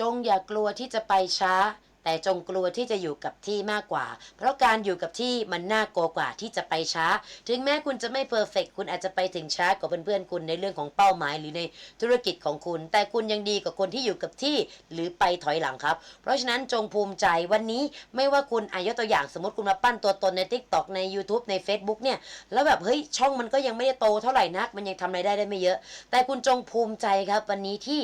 จงอย่ากลัวที่จะไปช้า แต่จงกลัวที่จะอยู่กับที่มากกว่า เพราะการอยู่กับที่มันน่ากลัวกว่าที่จะไปช้า ถึงแม้คุณจะไม่เพอร์เฟกคุณอาจจะไปถึงช้ากว่าเพื่อนๆคุณในเรื่องของเป้าหมายหรือในธุรกิจของคุณ แต่คุณยังดีกว่าคนที่อยู่กับที่หรือไปถอยหลังครับ เพราะฉะนั้นจงภูมิใจวันนี้ไม่ว่าคุณอายกตัวอย่างสมมติคุณมาปั้นตัวตนใน Tik t o อกใน YouTube ใน Facebook เนี่ยแล้วแบบเฮ้ยช่องมันก็ยังไม่ได้โตเท่าไหร่นัก มันยังทำรายได้ได้ไม่เยอะ แต่คุณจงภูมิใจครับ วันนี้ที่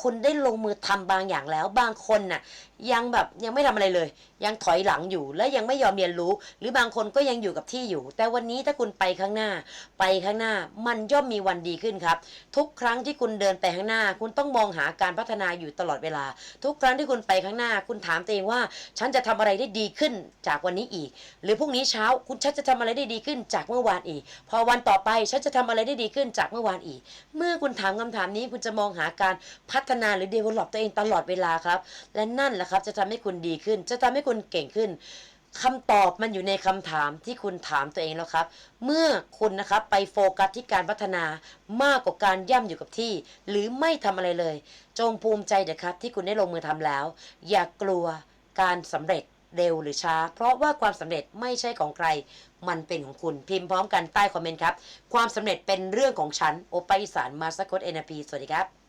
คุณได้ลงมือทำบางอย่างแล้ว บางคนน่ะยังแบบยังไม่ทำอะไรเลย ยังถอยหลังอยู่และยังไม่ยอมเรียนรู้ หรือบางคนก็ยังอยู่กับที่อยู่ แต่วันนี้ถ้าคุณไปข้างหน้า ไปข้างหน้ามันย่อมมีวันดีขึ้นครับ ทุกครั้งที่คุณเดินไปข้างหน้า คุณต้องมองหาการพัฒนาอยู่ตลอดเวลา ทุกครั้งที่คุณไปข้างหน้า คุณถามตัวเองว่า ฉันจะทำอะไรได้ดีขึ้นจากวันนี้อีก หรือพรุ่งนี้เช้าคุณฉันจะทำอะไรได้ดีขึ้นจากเมื่อวานอีก พอวันต่อไปฉันจะทำอะไรได้ดีขึ้นจากเมื่อวานอีก เมื่อคุณถามคำถามนี้คุณจะมองหาการพัฒนาหรือ develop ตัวเองตลอดเวลาครับ และนั่นแหละครับจะทำให้คุณดีขึ้น จะทำให้คุณเก่งขึ้นคำตอบมันอยู่ในคำถามที่คุณถามตัวเองแล้วครับ เมื่อคุณนะครับไปโฟกัสที่การพัฒนามากกว่าการย่ำอยู่กับที่ หรือไม่ทำอะไรเลย จงภูมิใจเถอะครับ ที่คุณได้ลงมือทำแล้ว อย่ากกลัวการสำเร็จเร็วหรือช้า เพราะว่าความสำเร็จไม่ใช่ของใคร มันเป็นของคุณ พิมพ์พร้อมกันใต้คอมเมนต์ครับ ความสำเร็จเป็นเรื่องของฉัน โอปาอีสานมาสกตเอ็นพีสวัสดีครับ